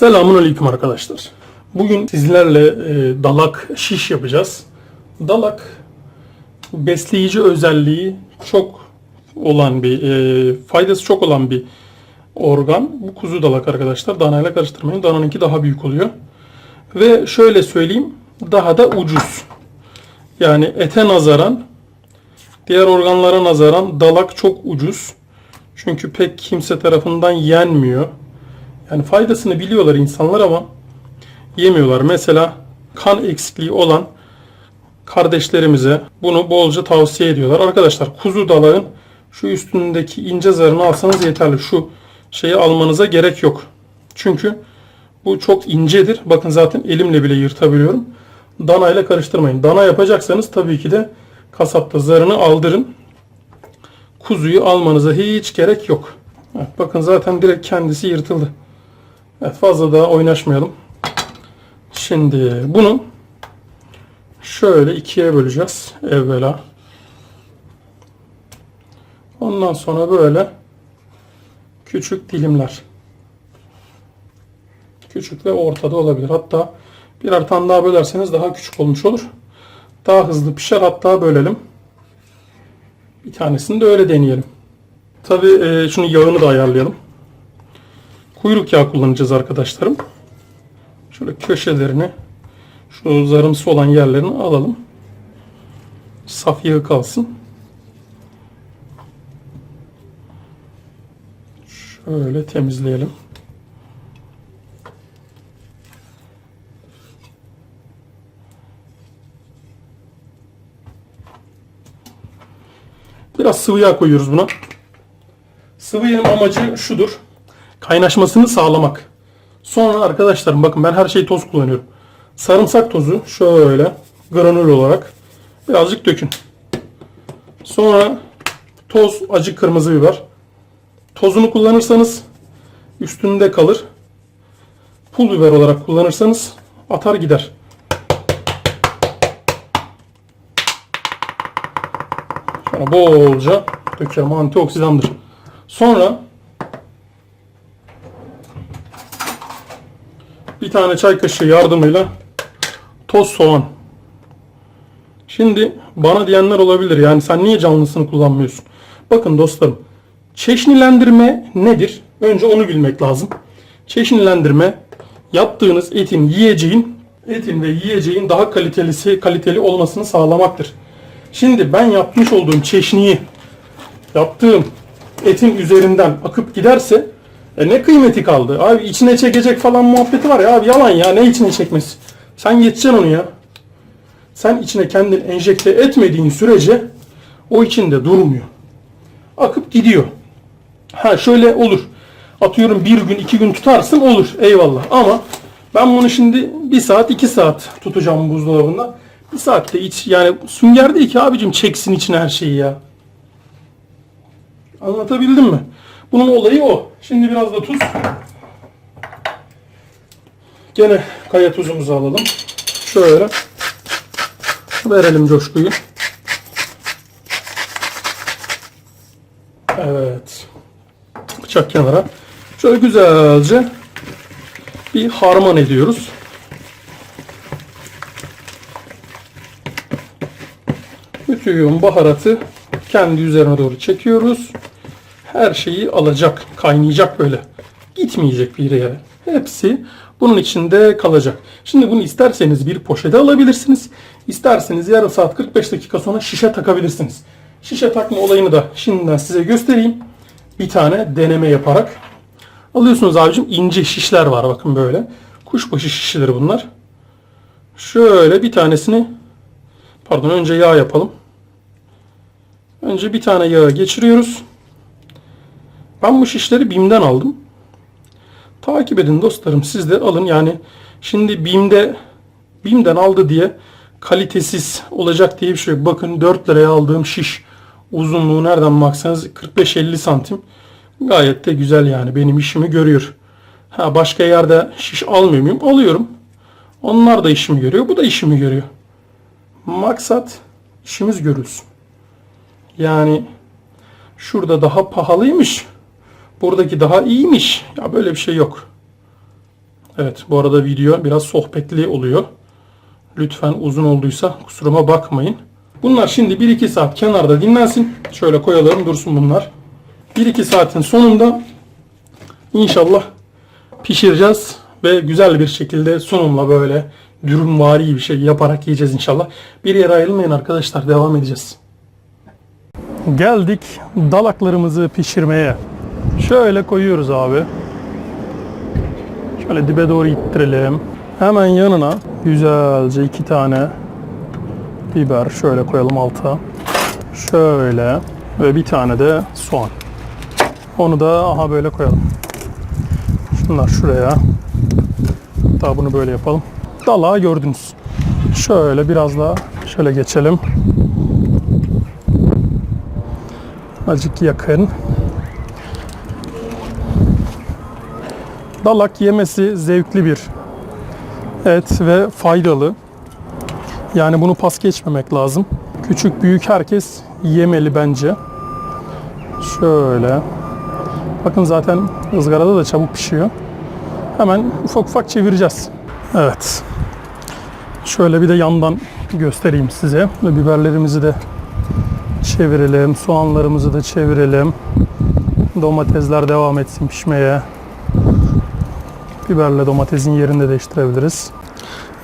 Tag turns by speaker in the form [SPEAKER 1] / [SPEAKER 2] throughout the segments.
[SPEAKER 1] Selamun Aleyküm arkadaşlar. Bugün sizlerle e, dalak şiş yapacağız. Dalak besleyici özelliği çok olan bir, e, faydası çok olan bir organ. Bu kuzu dalak arkadaşlar. Danayla karıştırmayın. Dananınki daha büyük oluyor. Ve şöyle söyleyeyim, daha da ucuz. Yani ete nazaran, diğer organlara nazaran dalak çok ucuz. Çünkü pek kimse tarafından yenmiyor. Yani faydasını biliyorlar insanlar ama yemiyorlar. Mesela kan eksikliği olan kardeşlerimize bunu bolca tavsiye ediyorlar. Arkadaşlar kuzu dalağın şu üstündeki ince zarını alsanız yeterli. Şu şeyi almanıza gerek yok. Çünkü bu çok incedir. Bakın zaten elimle bile yırtabiliyorum. Dana ile karıştırmayın. Dana yapacaksanız tabii ki de kasapta zarını aldırın. Kuzuyu almanıza hiç gerek yok. Bakın zaten direkt kendisi yırtıldı. Evet fazla daha oynaşmayalım. Şimdi bunu şöyle ikiye böleceğiz evvela. Ondan sonra böyle küçük dilimler. Küçük ve ortada olabilir. Hatta birer tane daha bölerseniz daha küçük olmuş olur. Daha hızlı pişer hatta bölelim. Bir tanesini de öyle deneyelim. Tabii e, şunu yağını da ayarlayalım. Kuyruk yağı kullanacağız arkadaşlarım. Şöyle köşelerini, şu zarımsı olan yerlerini alalım. Saf yağı kalsın. Şöyle temizleyelim. Biraz sıvı yağ koyuyoruz buna. Sıvı yağın amacı şudur. Kaynaşmasını sağlamak. Sonra arkadaşlarım bakın ben her şeyi toz kullanıyorum. Sarımsak tozu şöyle granül olarak birazcık dökün. Sonra toz acı kırmızı biber. Tozunu kullanırsanız üstünde kalır. Pul biber olarak kullanırsanız atar gider. Şöyle bolca döküyorum. Antioksidandır. Sonra bir tane çay kaşığı yardımıyla toz soğan. Şimdi bana diyenler olabilir. Yani sen niye canlısını kullanmıyorsun? Bakın dostlarım. Çeşnilendirme nedir? Önce onu bilmek lazım. Çeşnilendirme yaptığınız etin, yiyeceğin, etin ve yiyeceğin daha kalitelisi, kaliteli olmasını sağlamaktır. Şimdi ben yapmış olduğum çeşniyi yaptığım etin üzerinden akıp giderse e ne kıymeti kaldı? Abi içine çekecek falan muhabbeti var ya abi yalan ya ne içine çekmesi? Sen geçeceksin onu ya. Sen içine kendin enjekte etmediğin sürece o içinde durmuyor. Akıp gidiyor. Ha şöyle olur. Atıyorum bir gün iki gün tutarsın olur eyvallah ama ben bunu şimdi bir saat iki saat tutacağım buzdolabında. Bir saatte iç yani sünger değil ki abicim çeksin içine her şeyi ya. Anlatabildim mi? Bunun olayı o. Şimdi biraz da tuz. Gene kaya tuzumuzu alalım. Şöyle. Verelim coşkuyu. Evet. Bıçak kenara. Şöyle güzelce bir harman ediyoruz. Bütün baharatı kendi üzerine doğru çekiyoruz. Her şeyi alacak, kaynayacak böyle. Gitmeyecek bir yere. Hepsi bunun içinde kalacak. Şimdi bunu isterseniz bir poşete alabilirsiniz. İsterseniz yarım saat 45 dakika sonra şişe takabilirsiniz. Şişe takma olayını da şimdiden size göstereyim. Bir tane deneme yaparak. Alıyorsunuz abicim ince şişler var bakın böyle. Kuşbaşı şişleri bunlar. Şöyle bir tanesini pardon önce yağ yapalım. Önce bir tane yağı geçiriyoruz. Ben bu şişleri BİM'den aldım. Takip edin dostlarım siz de alın. Yani şimdi BİM'de BİM'den aldı diye kalitesiz olacak diye bir şey yok. Bakın 4 liraya aldığım şiş uzunluğu nereden baksanız 45-50 santim. Gayet de güzel yani benim işimi görüyor. Ha başka yerde şiş almıyor muyum? Alıyorum. Onlar da işimi görüyor. Bu da işimi görüyor. Maksat işimiz görülsün. Yani şurada daha pahalıymış. Buradaki daha iyiymiş. Ya böyle bir şey yok. Evet bu arada video biraz sohbetli oluyor. Lütfen uzun olduysa kusuruma bakmayın. Bunlar şimdi 1-2 saat kenarda dinlensin. Şöyle koyalım dursun bunlar. 1-2 saatin sonunda inşallah pişireceğiz ve güzel bir şekilde sunumla böyle dürümvari bir şey yaparak yiyeceğiz inşallah. Bir yere ayrılmayın arkadaşlar devam edeceğiz. Geldik dalaklarımızı pişirmeye. Şöyle koyuyoruz abi. Şöyle dibe doğru ittirelim. Hemen yanına güzelce iki tane biber şöyle koyalım alta. Şöyle ve bir tane de soğan. Onu da aha böyle koyalım. Şunlar şuraya. Daha bunu böyle yapalım. Dalağı gördünüz. Şöyle biraz daha şöyle geçelim. Azıcık yakın. Dalak yemesi zevkli bir et ve faydalı. Yani bunu pas geçmemek lazım. Küçük büyük herkes yemeli bence. Şöyle. Bakın zaten ızgarada da çabuk pişiyor. Hemen ufak ufak çevireceğiz. Evet. Şöyle bir de yandan göstereyim size. Biberlerimizi de çevirelim. Soğanlarımızı da çevirelim. Domatesler devam etsin pişmeye. Biberle domatesin yerini de değiştirebiliriz.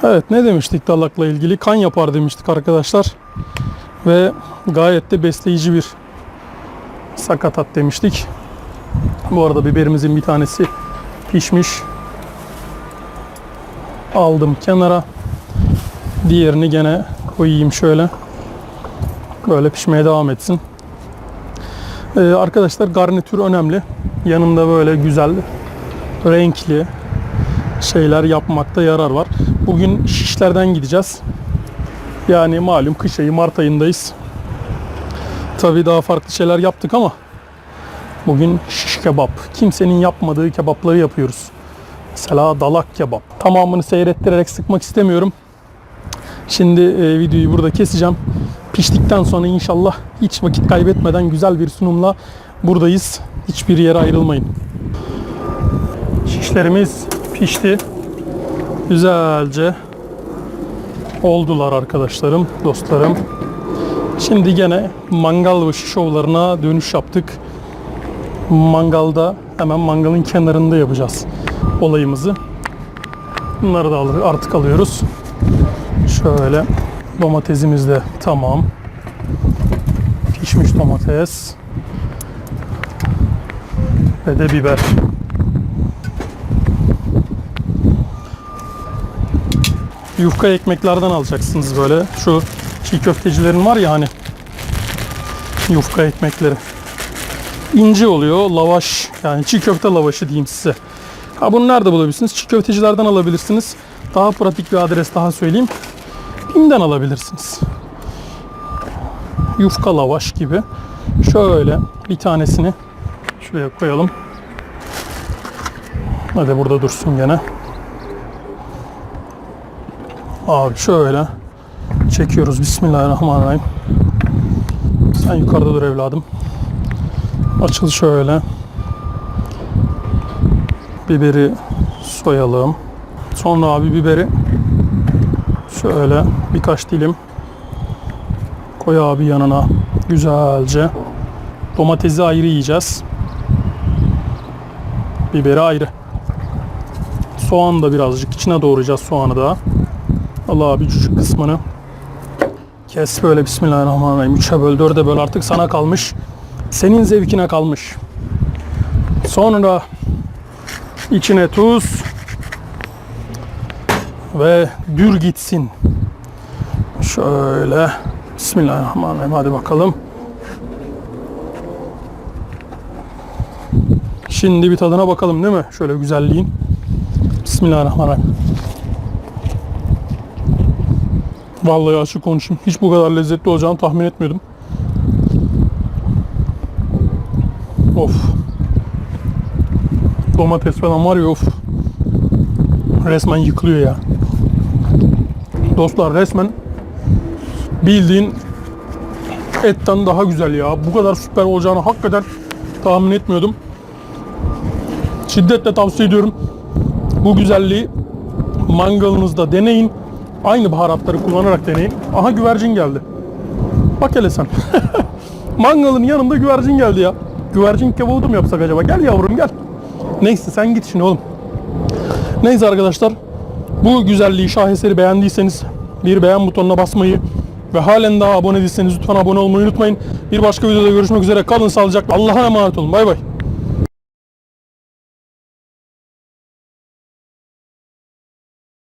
[SPEAKER 1] Evet ne demiştik dalakla ilgili? Kan yapar demiştik arkadaşlar. Ve gayet de besleyici bir sakatat demiştik. Bu arada biberimizin bir tanesi pişmiş. Aldım kenara. Diğerini gene koyayım şöyle. Böyle pişmeye devam etsin. Ee, arkadaşlar garnitür önemli. Yanında böyle güzel, renkli şeyler yapmakta yarar var. Bugün şişlerden gideceğiz. Yani malum kış ayı Mart ayındayız. Tabii daha farklı şeyler yaptık ama bugün şiş kebap. Kimsenin yapmadığı kebapları yapıyoruz. Mesela dalak kebap. Tamamını seyrettirerek sıkmak istemiyorum. Şimdi e, videoyu burada keseceğim. Piştikten sonra inşallah hiç vakit kaybetmeden güzel bir sunumla buradayız. Hiçbir yere ayrılmayın. Şişlerimiz pişti. Güzelce oldular arkadaşlarım, dostlarım. Şimdi gene mangal ve şovlarına dönüş yaptık. Mangalda hemen mangalın kenarında yapacağız olayımızı. Bunları da artık alıyoruz. Şöyle domatesimiz de tamam. Pişmiş domates. Ve de biber. Yufka ekmeklerden alacaksınız böyle. Şu çiğ köftecilerin var ya hani yufka ekmekleri. İnce oluyor. Lavaş yani çiğ köfte lavaşı diyeyim size. Ha bunu nerede bulabilirsiniz? Çiğ köftecilerden alabilirsiniz. Daha pratik bir adres daha söyleyeyim. Bim'den alabilirsiniz. Yufka lavaş gibi. Şöyle bir tanesini şuraya koyalım. Hadi burada dursun gene. Abi şöyle çekiyoruz. Bismillahirrahmanirrahim. Sen yukarıda dur evladım. Açıl şöyle. Biberi soyalım. Sonra abi biberi şöyle birkaç dilim koy abi yanına güzelce. Domatesi ayrı yiyeceğiz. Biberi ayrı. Soğan da birazcık içine doğrayacağız soğanı da. Allah abi küçük kısmını kes böyle Bismillahirrahmanirrahim. Üçe böl, dörde böl artık sana kalmış. Senin zevkine kalmış. Sonra içine tuz ve dür gitsin. Şöyle Bismillahirrahmanirrahim. Hadi bakalım. Şimdi bir tadına bakalım değil mi? Şöyle güzelliğin. Bismillahirrahmanirrahim. Vallahi açık konuşayım. Hiç bu kadar lezzetli olacağını tahmin etmiyordum. Of. Domates falan var ya of. Resmen yıkılıyor ya. Dostlar resmen bildiğin etten daha güzel ya. Bu kadar süper olacağını hakikaten tahmin etmiyordum. Şiddetle tavsiye ediyorum. Bu güzelliği mangalınızda deneyin. Aynı baharatları kullanarak deneyin. Aha güvercin geldi. Bak hele sen. Mangalın yanında güvercin geldi ya. Güvercin kebabı mı yapsak acaba? Gel yavrum gel. Neyse sen git şimdi oğlum. Neyse arkadaşlar. Bu güzelliği şaheseri beğendiyseniz bir beğen butonuna basmayı ve halen daha abone değilseniz lütfen abone olmayı unutmayın. Bir başka videoda görüşmek üzere. Kalın sağlıcakla. Allah'a emanet olun. Bay bay.